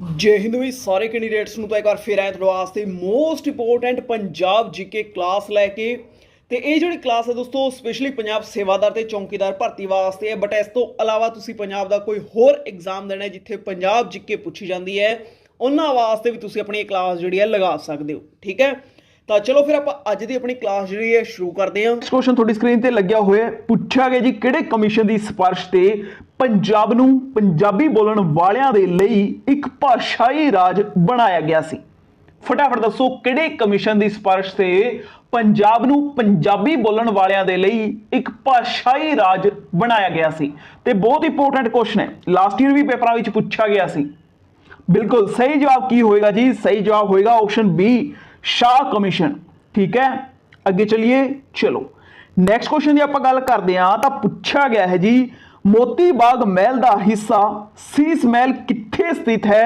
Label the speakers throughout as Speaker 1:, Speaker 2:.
Speaker 1: ਜੈ ਹਿੰਦ ਵੀ ਸਾਰੇ ਕੈਂਡੀਡੇਟਸ ਨੂੰ ਤਾਂ ਇੱਕ ਵਾਰ ਫੇਰ ਆਏ ਤੁਹਾਡੇ ਵਾਸਤੇ most important Punjab GK class ਲੈ ਕੇ। ਤੇ ਇਹ ਜਿਹੜੀ ਕਲਾਸ ਹੈ ਦੋਸਤੋ ਸਪੈਸ਼ਲੀ ਪੰਜਾਬ ਸੇਵਾਦਾਰ ਤੇ ਚੌਕੀਦਾਰ ਭਰਤੀ ਵਾਸਤੇ ਹੈ ਬਟ ਇਸ ਤੋਂ ਇਲਾਵਾ ਤੁਸੀਂ ਪੰਜਾਬ ਦਾ ਕੋਈ ਹੋਰ ਐਗਜ਼ਾਮ ਦੇਣਾ ਹੈ ਜਿੱਥੇ ਪੰਜਾਬ ਜੀਕੇ ਪੁੱਛੀ ਜਾਂਦੀ ਹੈ, ਉਹਨਾਂ ਵਾਸਤੇ ਵੀ ਤੁਸੀਂ ਆਪਣੀ ਇਹ ਕਲਾਸ ਜਿਹੜੀ ਹੈ ਲਗਾ ਸਕਦੇ ਹੋ, ਠੀਕ ਹੈ? ਤਾਂ ਚਲੋ ਫਿਰ ਆਪਾਂ ਅੱਜ ਦੀ ਆਪਣੀ ਕਲਾਸ ਜਿਹੜੀ ਹੈ ਸ਼ੁਰੂ ਕਰਦੇ ਹਾਂ।
Speaker 2: ਨੈਕਸਟ ਕੁਐਸਚਨ ਤੁਹਾਡੀ ਸਕਰੀਨ ਤੇ ਲੱਗਿਆ ਹੋਇਆ ਹੈ। ਪੁੱਛਿਆ ਗਿਆ ਜੀ ਕਿਹੜੇ ਕਮਿਸ਼ਨ ਦੀ ਸਿਫਾਰਿਸ਼ ਤੇ ਪੰਜਾਬ ਨੂੰ ਪੰਜਾਬੀ ਬੋਲਣ ਵਾਲਿਆਂ ਦੇ ਲਈ ਇੱਕ ਭਾਸ਼ਾਈ ਰਾਜ ਬਣਾਇਆ ਗਿਆ ਸੀ? ਫਟਾਫਟ ਦੱਸੋ ਕਿਹੜੇ ਕਮਿਸ਼ਨ ਦੀ ਸਿਫਾਰਿਸ਼ ਤੇ ਪੰਜਾਬ ਨੂੰ ਪੰਜਾਬੀ ਬੋਲਣ ਵਾਲਿਆਂ ਦੇ ਲਈ ਇੱਕ ਭਾਸ਼ਾਈ ਰਾਜ ਬਣਾਇਆ ਗਿਆ ਸੀ? ਤੇ ਬਹੁਤ ਇੰਪੋਰਟੈਂਟ ਕੁਐਸਚਨ ਹੈ। ਲਾਸਟ ਈਅਰ ਵੀ ਪੇਪਰਾਂ ਵਿੱਚ ਪੁੱਛਿਆ ਗਿਆ ਸੀ। ਬਿਲਕੁਲ ਸਹੀ ਜਵਾਬ ਕੀ ਹੋਏਗਾ ਜੀ? ਸਹੀ ਜਵਾਬ ਹੋਏਗਾ ਆਪਸ਼ਨ ਬੀ ਸ਼ਾਹ ਕਮਿਸ਼ਨ ਠੀਕ ਹੈ ਅੱਗੇ ਚਲਿਏ ਚਲੋ ਨੈਕਸਟ ਕੁਐਸਚਨ ਦੀ ਆਪਾਂ ਗੱਲ ਕਰਦੇ ਹਾਂ ਤਾਂ ਪੁੱਛਿਆ ਗਿਆ ਹੈ ਜੀ ਮੋਤੀ ਬਾਗ ਮਹਿਲ ਦਾ ਹਿੱਸਾ ਸੀਸ ਮਹਿਲ ਕਿੱਥੇ ਸਥਿਤ ਹੈ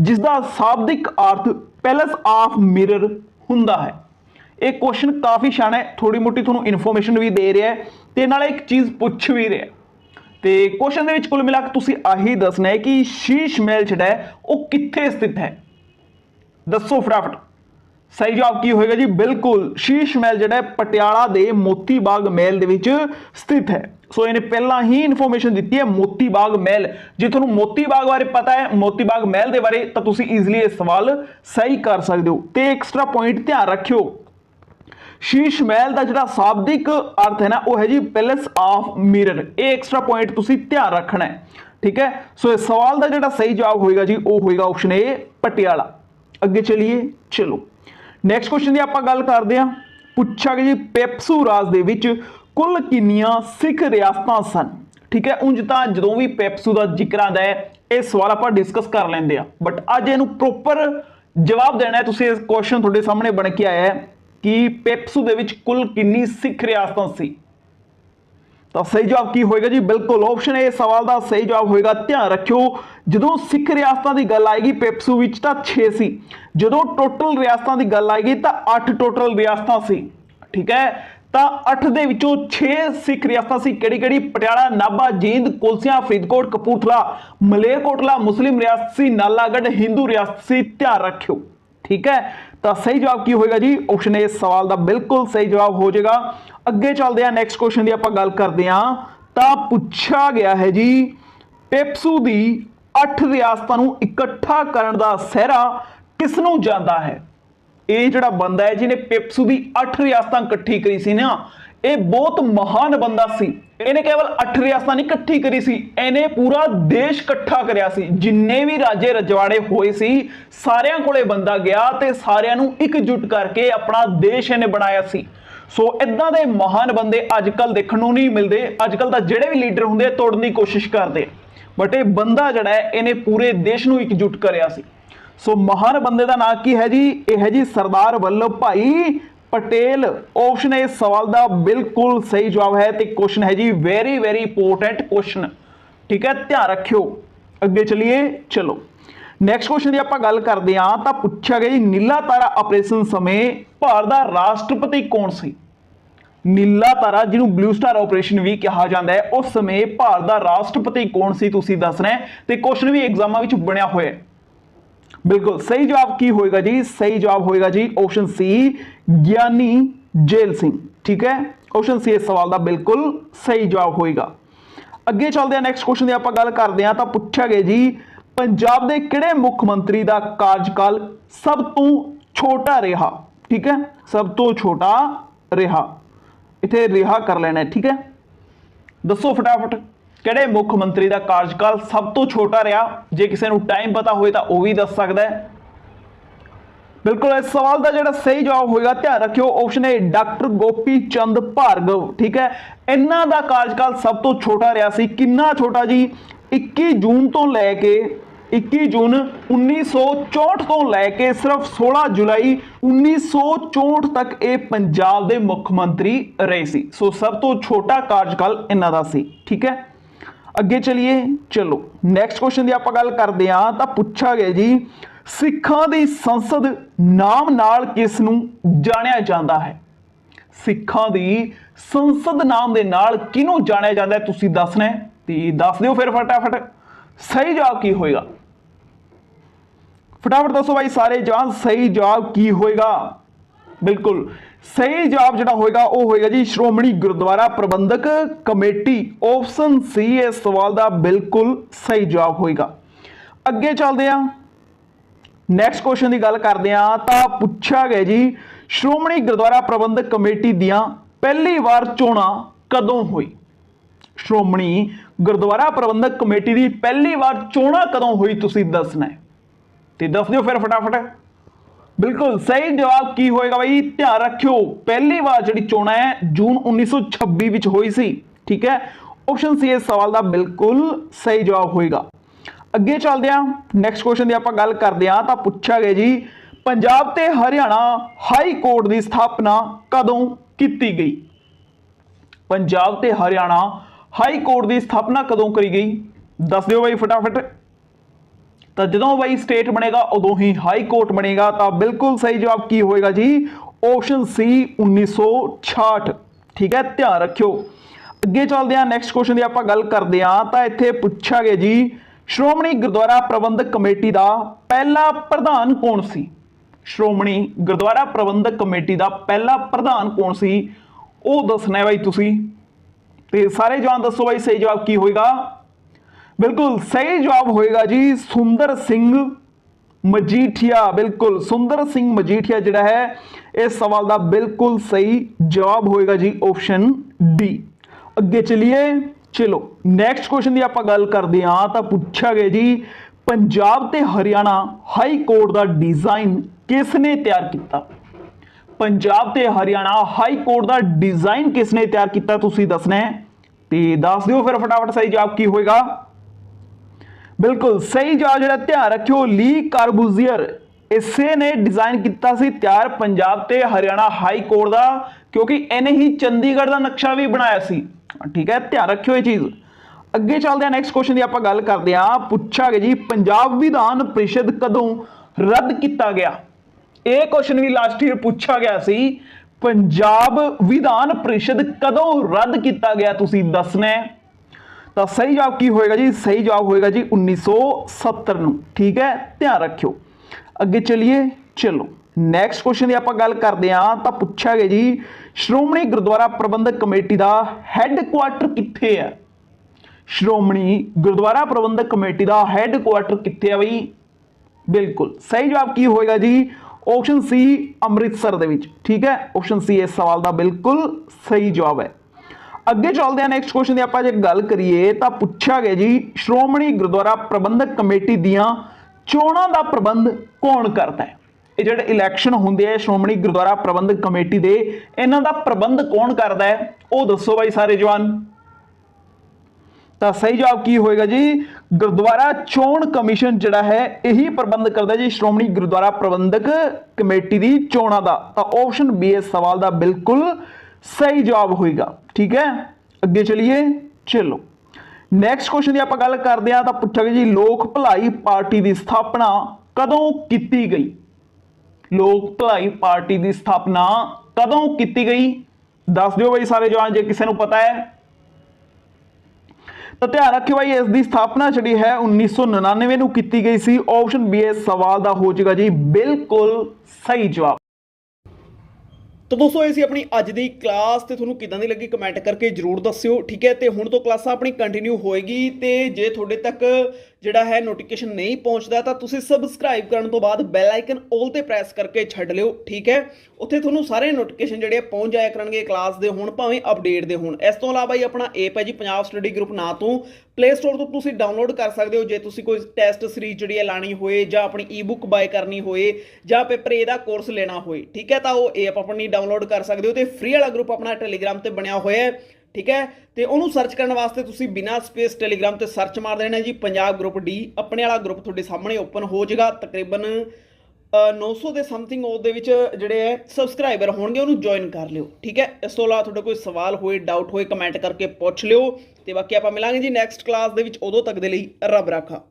Speaker 2: ਜਿਸ ਦਾ ਸ਼ਾਬਦਿਕ ਅਰਥ ਪੈਲਸ ਆਫ ਮਿਰਰ ਹੁੰਦਾ ਹੈ ਇਹ ਕੁਐਸਚਨ ਕਾਫੀ ਸ਼ਾਨ ਹੈ ਥੋੜੀ ਮੋਟੀ ਤੁਹਾਨੂੰ ਇਨਫੋਰਮੇਸ਼ਨ ਵੀ ਦੇ ਰਿਹਾ ਹੈ ਤੇ ਨਾਲੇ ਇੱਕ ਚੀਜ਼ ਪੁੱਛ ਵੀ ਰਿਹਾ ਹੈ ਤੇ ਕੁਐਸਚਨ ਦੇ ਵਿੱਚ ਕੁੱਲ ਮਿਲਾ ਕੇ ਤੁਸੀਂ ਆਹੀ ਦੱਸਣਾ ਹੈ ਕਿ ਸ਼ੀਸ਼ ਮਹਿਲ ਜਿਹੜਾ ਹੈ ਉਹ ਕਿੱਥੇ ਸਥਿਤ ਹੈ ਦੱਸੋ ਫਟਾਫਟ ਸਹੀ ਜਵਾਬ ਕੀ ਹੋਏਗਾ ਜੀ? ਬਿਲਕੁਲ। ਸ਼ੀਸ਼ ਮਹਿਲ ਜਿਹੜਾ ਪਟਿਆਲਾ ਦੇ ਮੋਤੀ ਬਾਗ ਮਹਿਲ ਦੇ ਵਿੱਚ ਸਥਿਤ ਹੈ। ਸੋ ਇਹਨੇ ਪਹਿਲਾਂ ਹੀ ਇਨਫੋਰਮੇਸ਼ਨ ਦਿੱਤੀ ਹੈ ਮੋਤੀ ਬਾਗ ਮਹਿਲ। ਜੇ ਤੁਹਾਨੂੰ ਮੋਤੀ ਬਾਗ ਬਾਰੇ ਪਤਾ ਹੈ ਮੋਤੀ ਬਾਗ ਮਹਿਲ ਦੇ ਬਾਰੇ, ਤਾਂ ਤੁਸੀਂ ਈਜ਼ੀਲੀ ਇਹ ਸਵਾਲ ਸਹੀ ਕਰ ਸਕਦੇ ਹੋ। ਤੇ ਐਕਸਟਰਾ ਪੁਆਇੰਟ ਧਿਆਨ ਰੱਖਿਓ। ਸ਼ੀਸ਼ ਮਹਿਲ ਦਾ ਜਿਹੜਾ ਸ਼ਾਬਦਿਕ ਅਰਥ ਹੈ ਨਾ, ਉਹ ਹੈ ਜੀ ਪੈਲੇਸ ਆਫ ਮਿਰਰ ਇਹ ਐਕਸਟਰਾ ਪੁਆਇੰਟ ਤੁਸੀਂ ਧਿਆਨ ਰੱਖਣਾ ਹੈ। ਠੀਕ ਹੈ? ਸੋ ਇਸ ਸਵਾਲ ਦਾ ਜਿਹੜਾ ਸਹੀ ਜਵਾਬ ਹੋਏਗਾ ਜੀ, ਉਹ ਹੋਏਗਾ ਆਪਸ਼ਨ ਏ ਪਟਿਆਲਾ। ਅੱਗੇ ਚਲਿਏ, ਚਲੋ। ਨੈਕਸਟ ਕੁਐਸਚਨ ਦੀ ਆਪਾਂ ਗੱਲ ਕਰਦੇ ਹਾਂ। ਪੁੱਛਿਆ ਗਿਆ ਜੀ ਪੈਪਸੂ ਰਾਜ ਦੇ ਵਿੱਚ ਕੁੱਲ ਕਿੰਨੀਆਂ ਸਿੱਖ ਰਿਆਸਤਾਂ ਸਨ? ਠੀਕ ਹੈ, ਉਂਝ ਤਾਂ ਜਦੋਂ ਵੀ ਪੈਪਸੂ ਦਾ ਜ਼ਿਕਰ ਆਉਂਦਾ ਹੈ, ਇਹ ਸਵਾਲ ਆਪਾਂ ਡਿਸਕਸ ਕਰ ਲੈਂਦੇ ਆ ਬਟ ਅੱਜ ਇਹਨੂੰ ਪ੍ਰੋਪਰ ਜਵਾਬ ਦੇਣਾ ਹੈ। ਤੁਸੀਂ ਇਸ ਕੁਐਸਚਨ ਤੁਹਾਡੇ ਸਾਹਮਣੇ ਬਣ ਕੇ ਆਇਆ ਹੈ ਕਿ ਪੈਪਸੂ ਦੇ ਵਿੱਚ ਕੁੱਲ ਕਿੰਨੀ ਸਿੱਖ ਰਿਆਸਤਾਂ ਸੀ? ਤਾਂ ਸਹੀ ਜਵਾਬ ਕੀ ਹੋਏਗਾ ਜੀ? ਬਿਲਕੁਲ ਆਪਸ਼ਨ ਏ ਸਵਾਲ ਦਾ ਸਹੀ ਜਵਾਬ ਹੋਏਗਾ। ਧਿਆਨ ਰੱਖਿਓ, ਜਦੋਂ ਸਿੱਖ ਰਿਆਸਤਾਂ ਦੀ ਗੱਲ ਆਏਗੀ, ਪੈਪਸੂ ਵਿੱਚ ਤਾਂ 6 ਸੀ। ਜਦੋਂ ਟੋਟਲ ਰਿਆਸਤਾਂ ਦੀ ਗੱਲ ਆਏਗੀ, ਤਾਂ 8 ਟੋਟਲ ਰਿਆਸਤਾਂ ਸੀ। ਠੀਕ ਹੈ? ਤਾਂ 8 ਦੇ ਵਿੱਚੋਂ 6 ਸਿੱਖ ਰਿਆਸਤਾਂ ਸੀ। ਕਿਹੜੀ ਕਿਹੜੀ? ਪਟਿਆਲਾ, ਨਾਭਾ, ਜੀਂਦ, ਕੋਲਸੀਆਂ, ਫਰੀਦਕੋਟ, ਕਪੂਰਥਲਾ, ਮਲੇਰਕੋਟਲਾ, ਮੁਸਲਿਮ ਰਿਆਸਤ ਸੀ, ਨਾਲਾਗੜ੍ਹ, ਹਿੰਦੂ ਰਿਆਸਤ ਸੀ। ਧਿਆਨ ਰੱਖਿਓ। ਠੀਕ ਹੈ? ਤਾਂ ਸਹੀ ਜਵਾਬ ਕੀ ਹੋਏਗਾ ਜੀ? ਆਪਸ਼ਨ ਏ ਸਵਾਲ ਦਾ ਬਿਲਕੁਲ ਸਹੀ ਜਵਾਬ ਹੋ ਜਾਏਗਾ। ਅੱਗੇ ਚੱਲਦੇ ਹਾਂ ਨੈਕਸਟ ਕੁਐਸਚਨ ਦੀ ਆਪਾਂ ਗੱਲ ਕਰਦੇ ਹਾਂ। ਤਾਂ ਪੁੱਛਿਆ ਗਿਆ ਹੈ ਜੀ ਪੈਪਸੂ ਦੀ 8 ਰਿਆਸਤਾਂ ਨੂੰ ਇਕੱਠਾ ਕਰਨ ਦਾ ਸਹਿਰਾ ਕਿਸ ਨੂੰ ਜਾਂਦਾ ਹੈ? ਇਹ ਜਿਹੜਾ ਬੰਦਾ ਹੈ, ਜਿਹਨੇ ਪੈਪਸੂ ਦੀ 8 ਰਿਆਸਤਾਂ ਇਕੱਠੀ ਕਰੀ ਸੀ ਨਾ, ਇਹ ਬਹੁਤ ਮਹਾਨ ਬੰਦਾ ਸੀ। ਇਹਨੇ ਕੇਵਲ 8 ਰਿਆਸਤਾਂ ਨਹੀਂ, ਇਕੱਠੀ ਕਰੀ ਸੀ। ਇਹਨੇ ਪੂਰਾ ਦੇਸ਼ ਇਕੱਠਾ ਕਰਿਆ ਸੀ। ਜਿੰਨੇ ਵੀ ਰਾਜੇ ਰਜਵਾੜੇ ਹੋਏ ਸੀ, ਸਾਰਿਆਂ ਕੋਲੇ ਬੰਦਾ ਗਿਆ ਤੇ ਸਾਰਿਆਂ ਨੂੰ ਇਕਜੁੱਟ ਕਰਕੇ ਆਪਣਾ ਦੇਸ਼ ਇਹਨੇ ਬਣਾਇਆ ਸੀ। ਸੋ ਇਦਾਂ ਦੇ ਮਹਾਨ ਬੰਦੇ ਅੱਜ ਕੱਲ ਦੇਖਣ ਨੂੰ ਨਹੀਂ ਮਿਲਦੇ। ਅੱਜ ਕੱਲ ਤਾਂ ਜਿਹੜੇ ਵੀ ਲੀਡਰ ਹੁੰਦੇ ਤੋੜਨ ਦੀ ਕੋਸ਼ਿਸ਼ ਕਰਦੇ ਬਟ ਇਹ ਬੰਦਾ ਜਿਹੜਾ ਹੈ, ਇਹਨੇ ਪੂਰੇ ਦੇਸ਼ ਨੂੰ ਇਕਜੁੱਟ ਕਰਿਆ ਸੀ। ਸੋ ਮਹਾਨ ਬੰਦੇ ਦਾ ਨਾਂ ਕੀ ਹੈ ਜੀ? ਇਹ ਹੈ ਜੀ ਸਰਦਾਰ ਵੱਲਭ ਭਾਈ ਪਟੇਲ ਆਪਸ਼ਨ ਹੈ ਇਸ ਸਵਾਲ ਦਾ ਬਿਲਕੁਲ ਸਹੀ ਜਵਾਬ ਹੈ ਤੇ ਕੁਐਸਚਨ ਹੈ ਜੀ ਵੈਰੀ ਵੈਰੀ ਇੰਪੋਰਟੈਂਟ ਕੁਐਸਚਨ ਠੀਕ ਹੈ, ਧਿਆਨ ਰੱਖਿਓ। ਅੱਗੇ ਚਲਿਏ, ਚਲੋ। ਨੈਕਸਟ ਕੁਐਸਚਨ ਦੀ ਆਪਾਂ ਗੱਲ ਕਰਦੇ ਹਾਂ, ਤਾਂ ਪੁੱਛਿਆ ਗਿਆ ਜੀ, ਨੀਲਾ ਤਾਰਾ ਆਪਰੇਸ਼ਨ ਸਮੇਂ ਭਾਰਤ ਦਾ ਰਾਸ਼ਟਰਪਤੀ ਕੌਣ ਸੀ? ਨੀਲਾ ਤਾਰਾ, ਜਿਹਨੂੰ ਬਲੂ ਸਟਾਰ ਆਪਰੇਸ਼ਨ ਵੀ ਕਿਹਾ ਜਾਂਦਾ ਹੈ, ਉਸ ਸਮੇਂ ਭਾਰਤ ਦਾ ਰਾਸ਼ਟਰਪਤੀ ਕੌਣ ਸੀ, ਤੁਸੀਂ ਦੱਸਣਾ ਹੈ? ਤੇ ਕੁਐਸਚਨ ਵੀ ਐਗਜ਼ਾਮਾਂ ਵਿੱਚ ਬਣਿਆ ਹੋਇਆ ਹੈ। ਬਿਲਕੁਲ, ਸਹੀ ਜਵਾਬ ਕੀ ਹੋਏਗਾ ਜੀ? ਸਹੀ ਜਵਾਬ ਹੋਏਗਾ ਜੀ ਆਪਸ਼ਨ ਸੀ ਗਿਆਨੀ ਜੇਲ ਸਿੰਘ। ਠੀਕ ਹੈ? ਆਪਸ਼ਨ ਸੀ ਇਸ ਸਵਾਲ ਦਾ ਬਿਲਕੁਲ ਸਹੀ ਜਵਾਬ ਹੋਏਗਾ। ਅੱਗੇ ਚੱਲਦੇ ਹਾਂ ਨੈਕਸਟ ਕੁਐਸਚਨ ਦੀ ਆਪਾਂ ਗੱਲ ਕਰਦੇ ਹਾਂ, ਤਾਂ ਪੁੱਛਿਆ ਗਿਆ ਜੀ, ਪੰਜਾਬ ਦੇ ਕਿਹੜੇ ਮੁੱਖ ਮੰਤਰੀ ਦਾ ਕਾਰਜਕਾਲ ਸਭ ਤੋਂ ਛੋਟਾ ਰਿਹਾ? ਠੀਕ ਹੈ? ਸਭ ਤੋਂ ਛੋਟਾ ਰਿਹਾ। ਇੱਥੇ ਰਿਹਾ ਕਰ ਲੈਣਾ, ਠੀਕ ਹੈ? ਦੱਸੋ ਫਟਾਫਟ। ਕਿਹੜੇ ਮੁੱਖ ਮੰਤਰੀ ਦਾ ਕਾਰਜਕਾਲ ਸਭ ਤੋਂ ਛੋਟਾ ਰਿਹਾ? ਜੇ ਕਿਸੇ ਨੂੰ ਟਾਈਮ ਪਤਾ ਹੋਵੇ ਤਾਂ ਉਹ ਵੀ ਦੱਸ ਸਕਦਾ ਹੈ। ਬਿਲਕੁਲ, ਇਸ ਸਵਾਲ ਦਾ ਜਿਹੜਾ ਸਹੀ ਜਵਾਬ ਹੋਏਗਾ, ਧਿਆਨ ਰੱਖਿਓ option A doctor Gopi Chand Bhargava, ਠੀਕ ਹੈ? ਇਹਨਾਂ ਦਾ ਕਾਰਜਕਾਲ ਸਭ ਤੋਂ ਛੋਟਾ ਰਿਹਾ ਸੀ। ਕਿੰਨਾ ਛੋਟਾ ਜੀ? 21 ਜੂਨ ਤੋਂ ਲੈ ਕੇ 21 ਜੂਨ 1964 ਤੋਂ ਲੈ ਕੇ ਸਿਰਫ 16 ਜੁਲਾਈ 1964 ਤੱਕ ਇਹ ਪੰਜਾਬ ਦੇ ਮੁੱਖ ਮੰਤਰੀ ਰਹੇ ਸੀ। ਸੋ ਸਭ ਤੋਂ ਛੋਟਾ ਕਾਰਜਕਾਲ ਇਹਨਾਂ ਦਾ ਸੀ, ਠੀਕ ਹੈ? ਅੱਗੇ ਚਲਿਏ, ਚਲੋ। ਨੈਕਸਟ ਕੁਐਸਚਨ ਦੀ ਆਪਾਂ ਗੱਲ ਕਰਦੇ ਹਾਂ, ਤਾਂ ਪੁੱਛਿਆ ਗਿਆ ਜੀ, ਸਿੱਖਾਂ ਦੀ ਸੰਸਦ ਨਾਮ ਨਾਲ ਕਿਸ ਨੂੰ ਜਾਣਿਆ ਜਾਂਦਾ ਹੈ? ਸਿੱਖਾਂ ਦੀ ਸੰਸਦ ਨਾਮ ਦੇ ਨਾਲ ਕਿਹਨੂੰ ਜਾਣਿਆ ਜਾਂਦਾ ਤੁਸੀਂ ਦੱਸਣਾ ਹੈ, ਤੇ ਦੱਸ ਦਿਓ ਫਿਰ ਫਟਾਫਟ। ਸਹੀ ਜਵਾਬ ਕੀ ਹੋਏਗਾ? ਫਟਾਫਟ ਦੱਸੋ ਬਾਈ ਸਾਰੇ ਜਵਾਨ ਸਹੀ ਜਵਾਬ ਕੀ ਹੋਏਗਾ? ਬਿਲਕੁਲ। ਸਹੀ ਜਵਾਬ ਜਿਹੜਾ ਹੋਏਗਾ, ਉਹ ਹੋਏਗਾ ਜੀ ਸ਼੍ਰੋਮਣੀ ਗੁਰਦੁਆਰਾ ਪ੍ਰਬੰਧਕ ਕਮੇਟੀ ਆਪਸ਼ਨ ਸੀ ਇਸ ਸਵਾਲ ਦਾ ਬਿਲਕੁਲ ਸਹੀ ਜਵਾਬ ਹੋਏਗਾ। ਅੱਗੇ ਚੱਲਦੇ ਹਾਂ। ਨੈਕਸਟ ਕੁਐਸਚਨ ਦੀ ਗੱਲ ਕਰਦੇ ਹਾਂ। ਤਾਂ ਪੁੱਛਿਆ ਗਿਆ ਜੀ, ਸ਼੍ਰੋਮਣੀ ਗੁਰਦੁਆਰਾ ਪ੍ਰਬੰਧਕ ਕਮੇਟੀ ਦੀਆਂ ਪਹਿਲੀ ਵਾਰ ਚੋਣਾਂ ਕਦੋਂ ਹੋਈ? ਸ਼੍ਰੋਮਣੀ ਗੁਰਦੁਆਰਾ ਪ੍ਰਬੰਧਕ ਕਮੇਟੀ ਦੀ ਪਹਿਲੀ ਵਾਰ ਚੋਣਾਂ ਕਦੋਂ ਹੋਈ, ਤੁਸੀਂ ਦੱਸਣਾ ਹੈ। ਤੇ ਦੱਸ ਦਿਓ ਫਿਰ ਫਟਾਫਟ। ਬਿਲਕੁਲ ਸਹੀ ਜਵਾਬ ਕੀ ਹੋਏਗਾ ਬਈ? ਧਿਆਨ ਰੱਖਿਓ, ਪਹਿਲੀ ਵਾਰ ਜਿਹੜੀ ਚੋਣਾਂ ਹੈ, ਜੂਨ 1926 ਵਿੱਚ ਹੋਈ ਸੀ, ਠੀਕ ਹੈ? ਆਪਸ਼ਨ ਸੀ ਇਸ ਸਵਾਲ ਦਾ ਬਿਲਕੁਲ ਸਹੀ ਜਵਾਬ ਹੋਏਗਾ। ਅੱਗੇ ਚੱਲਦੇ ਹਾਂ ਨੈਕਸਟ ਕੁਐਸਚਨ ਦੀ ਆਪਾਂ ਗੱਲ ਕਰਦੇ ਹਾਂ, ਤਾਂ ਪੁੱਛਿਆ ਗਿਆ ਜੀ, ਪੰਜਾਬ ਤੇ ਹਰਿਆਣਾ ਹਾਈ ਕੋਰਟ ਦੀ ਸਥਾਪਨਾ ਕਦੋਂ ਕੀਤੀ ਗਈ? ਪੰਜਾਬ ਤੇ ਹਰਿਆਣਾ ਹਾਈ ਕੋਰਟ ਦੀ ਸਥਾਪਨਾ ਕਦੋਂ ਕਰੀ ਗਈ? ਦੱਸ ਦਿਓ ਬਾਈ ਫਟਾਫਟ। ਤਾਂ ਜਦੋਂ ਬਾਈ ਸਟੇਟ ਬਣੇਗਾ, ਉਦੋਂ ਹੀ ਹਾਈ ਕੋਰਟ ਬਣੇਗਾ। ਤਾਂ ਬਿਲਕੁਲ ਸਹੀ ਜਵਾਬ ਕੀ ਹੋਏਗਾ ਜੀ? ਆਪਸ਼ਨ ਸੀ 1966 ਠੀਕ ਹੈ, ਧਿਆਨ ਰੱਖਿਓ। ਅੱਗੇ ਚੱਲਦੇ ਹਾਂ ਨੈਕਸਟ ਕੁਐਸਚਨ ਦੀ ਆਪਾਂ ਗੱਲ ਕਰਦੇ ਹਾਂ। ਤਾਂ ਇੱਥੇ ਪੁੱਛਿਆ ਗਿਆ ਜੀ, ਸ਼੍ਰੋਮਣੀ ਗੁਰਦੁਆਰਾ ਪ੍ਰਬੰਧਕ ਕਮੇਟੀ ਦਾ ਪਹਿਲਾ ਪ੍ਰਧਾਨ ਕੌਣ ਸੀ? ਸ਼੍ਰੋਮਣੀ ਗੁਰਦੁਆਰਾ ਪ੍ਰਬੰਧਕ ਕਮੇਟੀ ਦਾ ਪਹਿਲਾ ਪ੍ਰਧਾਨ ਕੌਣ ਸੀ? ਉਹ ਦੱਸਣਾ ਹੈ ਬਾਈ ਤੁਸੀਂ। ਤੇ ਸਾਰੇ ਜਵਾਨ ਦੱਸੋ ਬਾਈ, ਸਹੀ ਜਵਾਬ ਕੀ ਹੋਏਗਾ? ਬਿਲਕੁਲ ਸਹੀ ਜਵਾਬ ਹੋਏਗਾ ਜੀ, ਸੁੰਦਰ ਸਿੰਘ ਮਜੀਠੀਆ, ਬਿਲਕੁਲ ਸੁੰਦਰ ਸਿੰਘ ਮਜੀਠੀਆ ਜਿਹੜਾ ਹੈ, ਇਸ ਸਵਾਲ ਦਾ ਬਿਲਕੁਲ ਸਹੀ ਜਵਾਬ ਹੋਏਗਾ ਜੀ ਆਪਸ਼ਨ ਡੀ ਅੱਗੇ ਚਲਿਏ, ਚਲੋ ਨੈਕਸਟ ਕੁਐਸਚਨ ਦੀ ਆਪਾਂ ਗੱਲ ਕਰਦੇ ਹਾਂ, ਤਾਂ ਪੁੱਛਿਆ ਗਿਆ ਜੀ, ਪੰਜਾਬ ਤੇ ਹਰਿਆਣਾ ਹਾਈ ਕੋਰਟ ਦਾ ਡਿਜ਼ਾਈਨ ਕਿਸ ਨੇ ਤਿਆਰ ਕੀਤਾ? ਪੰਜਾਬ ਤੇ ਹਰਿਆਣਾ ਹਾਈ ਕੋਰਟ ਦਾ ਡਿਜ਼ਾਈਨ ਕਿਸ ਨੇ ਤਿਆਰ ਕੀਤਾ, ਤੁਸੀਂ ਦੱਸਣਾ ਹੈ? ਤੇ ਦੱਸ ਦਿਓ ਫਿਰ ਫਟਾਫਟ ਸਹੀ ਜਵਾਬ ਕੀ ਹੋਏਗਾ। ਬਿਲਕੁਲ ਸਹੀ ਜਵਾਬ ਜਿਹੜਾ ਧਿਆਨ ਰੱਖਿਓ ਲੀ ਕਾਰਬੂਜ਼ੀਅਰ ਇਸੇ ਨੇ ਡਿਜ਼ਾਈਨ ਕੀਤਾ ਸੀ ਤਿਆਰ ਪੰਜਾਬ ਤੇ ਹਰਿਆਣਾ ਹਾਈ ਕੋਰਟ ਦਾ, ਕਿਉਂਕਿ ਇਹਨੇ ਹੀ ਚੰਡੀਗੜ੍ਹ ਦਾ ਨਕਸ਼ਾ ਵੀ ਬਣਾਇਆ ਸੀ। ਠੀਕ ਹੈ, ਧਿਆਨ ਰੱਖਿਓ ਇਹ ਚੀਜ਼। ਅੱਗੇ ਚੱਲਦੇ ਹਾਂ ਨੈਕਸਟ ਕੁਐਸਚਨ ਦੀ ਆਪਾਂ ਗੱਲ ਕਰਦੇ ਹਾਂ। ਪੁੱਛਾਂਗੇ ਜੀ, ਪੰਜਾਬ ਵਿਧਾਨ ਪ੍ਰੀਸ਼ਦ ਕਦੋਂ ਰੱਦ ਕੀਤਾ ਗਿਆ? ਇਹ ਕੁਐਸਚਨ ਵੀ ਲਾਸਟ ਈਅਰ ਪੁੱਛਿਆ ਗਿਆ ਸੀ। ਪੰਜਾਬ ਵਿਧਾਨ ਪ੍ਰੀਸ਼ਦ ਕਦੋਂ ਰੱਦ ਕੀਤਾ ਗਿਆ, ਤੁਸੀਂ ਦੱਸਣਾ ਹੈ। ਤਾਂ ਸਹੀ ਜਵਾਬ ਕੀ ਹੋਏਗਾ ਜੀ? ਸਹੀ ਜਵਾਬ ਹੋਏਗਾ ਜੀ 1970 ਨੂੰ। ਠੀਕ ਹੈ? ਧਿਆਨ ਰੱਖਿਓ। ਅੱਗੇ ਚਲਿਏ। ਚਲੋ ਨੈਕਸਟ ਕੁਐਸਚਨ ਦੀ ਆਪਾਂ ਗੱਲ ਕਰਦੇ ਹਾਂ। ਤਾਂ ਪੁੱਛਿਆ ਗਿਆ ਜੀ, ਸ਼੍ਰੋਮਣੀ ਗੁਰਦੁਆਰਾ ਪ੍ਰਬੰਧਕ ਕਮੇਟੀ ਦਾ ਹੈੱਡਕੁਆਟਰ ਕਿੱਥੇ ਹੈ? ਸ਼੍ਰੋਮਣੀ ਗੁਰਦੁਆਰਾ ਪ੍ਰਬੰਧਕ ਕਮੇਟੀ ਦਾ ਹੈੱਡਕੁਆਟਰ ਕਿੱਥੇ ਹੈ ਬਈ? ਬਿਲਕੁਲ। ਸਹੀ ਜਵਾਬ ਕੀ ਹੋਏਗਾ ਜੀ? ਆਪਸ਼ਨ ਸੀ ਅੰਮ੍ਰਿਤਸਰ ਦੇ ਵਿੱਚ। ਠੀਕ ਹੈ? ਆਪਸ਼ਨ ਸੀ ਇਸ ਸਵਾਲ ਦਾ ਬਿਲਕੁਲ ਸਹੀ ਜਵਾਬ ਹੈ। ਅੱਗੇ ਚੱਲਦੇ ਹਾਂ ਨੈਕਸਟ ਕੁਐਸਚਨ ਦੀ ਆਪਾਂ ਜੇ ਗੱਲ ਕਰੀਏ ਤਾਂ ਪੁੱਛਿਆ ਗਿਆ ਜੀ, ਸ਼੍ਰੋਮਣੀ ਗੁਰਦੁਆਰਾ ਪ੍ਰਬੰਧਕ ਕਮੇਟੀ ਦੀਆਂ ਚੋਣਾਂ ਦਾ ਪ੍ਰਬੰਧ ਕੌਣ ਕਰਦਾ ਹੈ? ਇਹ ਜਿਹੜੇ ਇਲੈਕਸ਼ਨ ਹੁੰਦੇ ਆ ਸ਼੍ਰੋਮਣੀ ਗੁਰਦੁਆਰਾ ਪ੍ਰਬੰਧਕ ਕਮੇਟੀ ਦੇ, ਇਹਨਾਂ ਦਾ ਪ੍ਰਬੰਧ ਕੌਣ ਕਰਦਾ ਹੈ? ਉਹ ਦੱਸੋ ਬਾਈ ਸਾਰੇ ਜਵਾਨ। ਤਾਂ ਸਹੀ ਜਵਾਬ ਕੀ ਹੋਏਗਾ ਜੀ? ਗੁਰਦੁਆਰਾ ਚੋਣ ਕਮਿਸ਼ਨ ਜਿਹੜਾ ਹੈ, ਇਹੀ ਪ੍ਰਬੰਧ ਕਰਦਾ ਜੀ ਸ਼੍ਰੋਮਣੀ ਗੁਰਦੁਆਰਾ ਪ੍ਰਬੰਧਕ ਕਮੇਟੀ ਦੀ ਚੋਣਾਂ ਦਾ। ਤਾਂ ਆਪਸ਼ਨ ਬੀ ਇਸ ਸਵਾਲ ਦਾ ਬਿਲਕੁਲ ਸਹੀ ਜਵਾਬ ਹੋਏਗਾ। ਠੀਕ ਹੈ? ਅੱਗੇ ਚਲਿਏ। ਚਲੋ। ਨੈਕਸਟ ਕੁਐਸਚਨ ਦੀ ਆਪਾਂ ਗੱਲ ਕਰਦੇ ਹਾਂ, ਤਾਂ ਪੁੱਛਾਂਗੇ ਜੀ, ਲੋਕ ਭਲਾਈ ਪਾਰਟੀ ਦੀ ਸਥਾਪਨਾ ਕਦੋਂ ਕੀਤੀ ਗਈ? ਲੋਕ ਭਲਾਈ ਪਾਰਟੀ ਦੀ ਸਥਾਪਨਾ ਕਦੋਂ ਕੀਤੀ ਗਈ? ਦੱਸ ਦਿਓ ਬਈ ਸਾਰੇ ਜਵਾਨ, ਜੇ ਕਿਸੇ ਨੂੰ ਪਤਾ ਹੈ। ਤਾਂ ਧਿਆਨ ਰੱਖਿਓ ਭਾਈ ਇਸ ਦੀ ਸਥਾਪਨਾ ਜਿਹੜੀ ਹੈ 1999 ਨੂੰ ਕੀਤੀ ਗਈ ਸੀ। ਆਪਸ਼ਨ ਬੀ ਇਸ ਸਵਾਲ ਦਾ ਹੋ ਜਾਏਗਾ ਜੀ। ਬਿਲਕੁਲ ਸਹੀ ਜਵਾਬ।
Speaker 1: ਤਾਂ ਦੋਸਤੋ, ਇਹ ਸੀ ਆਪਣੀ ਅੱਜ ਦੀ ਕਲਾਸ ਤੇ ਤੁਹਾਨੂੰ ਕਿਦਾਂ ਦੀ ਲੱਗੀ ਕਮੈਂਟ ਕਰਕੇ ਜਰੂਰ ਦੱਸਿਓ, ਠੀਕ ਹੈ? ਤੇ ਹੁਣ ਤੋਂ ਕਲਾਸਾਂ ਆਪਣੀ ਕੰਟੀਨਿਊ ਹੋਏਗੀ ਤੇ ਜੇ ਤੁਹਾਡੇ ਤੱਕ ਜਿਹੜਾ ਹੈ ਨੋਟੀਫਿਕੇਸ਼ਨ ਨਹੀਂ ਪਹੁੰਚਦਾ, ਤਾਂ ਤੁਸੀਂ ਸਬਸਕ੍ਰਾਈਬ ਕਰਨ ਤੋਂ ਬਾਅਦ ਬੈਲ ਆਈਕਨ 올 ਤੇ ਪ੍ਰੈਸ ਕਰਕੇ ਛੱਡ ਲਿਓ, ਠੀਕ ਹੈ? ਉੱਥੇ ਤੁਹਾਨੂੰ ਸਾਰੇ ਨੋਟੀਫਿਕੇਸ਼ਨ ਜਿਹੜੇ ਪਹੁੰਚ ਜਾਇਆ ਕਰਨਗੇ ਕਲਾਸ ਦੇ ਹੁਣ, ਭਾਵੇਂ ਅਪਡੇਟ ਦੇ ਹੋਣ। ਇਸ ਤੋਂ ਇਲਾਵਾ ਹੀ ਆਪਣਾ ਐਪ ਹੈ ਜੀ ਪੰਜਾਬ ਸਟੱਡੀ ਗਰੁੱਪ ਨਾਂ ਤੋਂ ਪਲੇ ਸਟੋਰ ਤੋਂ ਤੁਸੀਂ ਡਾਊਨਲੋਡ ਕਰ ਸਕਦੇ ਹੋ, ਜੇ ਤੁਸੀਂ ਕੋਈ ਟੈਸਟ ਸੀਰੀਜ਼ ਜਿਹੜੀ ਹੈ ਲਾਣੀ ਹੋਏ, ਜਾਂ ਆਪਣੀ ਈ-ਬੁੱਕ ਬਾਏ ਕਰਨੀ ਹੋਏ, ਜਾਂ ਪੇਪਰ ਏ ਦਾ ਕੋਰਸ ਲੈਣਾ ਹੋਏ, ਠੀਕ ਹੈ? ਤਾਂ ਉਹ ਐਪ ਆਪਣੀ ਡਾਊਨਲੋਡ ਕਰ ਸਕਦੇ ਹੋ ਤੇ ਫ੍ਰੀ ਵਾਲਾ ਗਰੁੱਪ ਆਪਣਾ ਟੈਲੀਗ੍ਰਾਮ ਤੇ ਬਣਿਆ ਹੋਇਆ ਹੈ। ਠੀਕ ਹੈ? ਤੇ ਉਹਨੂੰ ਸਰਚ ਕਰਨ ਵਾਸਤੇ ਤੁਸੀਂ ਬਿਨਾ ਸਪੇਸ ਟੈਲੀਗ੍ਰਾਮ ਤੇ ਸਰਚ ਮਾਰ ਦੇਣਾ ਜੀ। ਪੰਜਾਬ ਗਰੁੱਪ ਡੀ ਆਪਣੇ ਵਾਲਾ ਗਰੁੱਪ ਤੁਹਾਡੇ ਸਾਹਮਣੇ ਓਪਨ ਹੋ ਜਾਏਗਾ। ਤਕਰੀਬਨ ਅ, 900 ਦੇ ਸਮਥਿੰਗ ਉਹਦੇ ਵਿੱਚ ਜਿਹੜੇ ਹੈ ਸਬਸਕ੍ਰਾਈਬਰ ਹੋਣਗੇ ਉਹਨੂੰ ਜੁਆਇਨ ਕਰ ਲਿਓ। ਠੀਕ ਹੈ? ਇਸ ਤੋਂ ਇਲਾਵਾ ਤੁਹਾਡੇ ਕੋਈ ਸਵਾਲ ਹੋਏ ਡਾਊਟ ਹੋਏ ਕਮੈਂਟ ਕਰਕੇ ਪੁੱਛ ਲਿਓ। ਤੇ ਬਾਕੀ ਆਪਾਂ ਮਿਲਾਂਗੇ ਜੀ ਨੈਕਸਟ ਕਲਾਸ ਦੇ ਵਿੱਚ ਉਦੋਂ ਤੱਕ ਦੇ ਲਈ ਰੱਬ ਰਾਖਾ।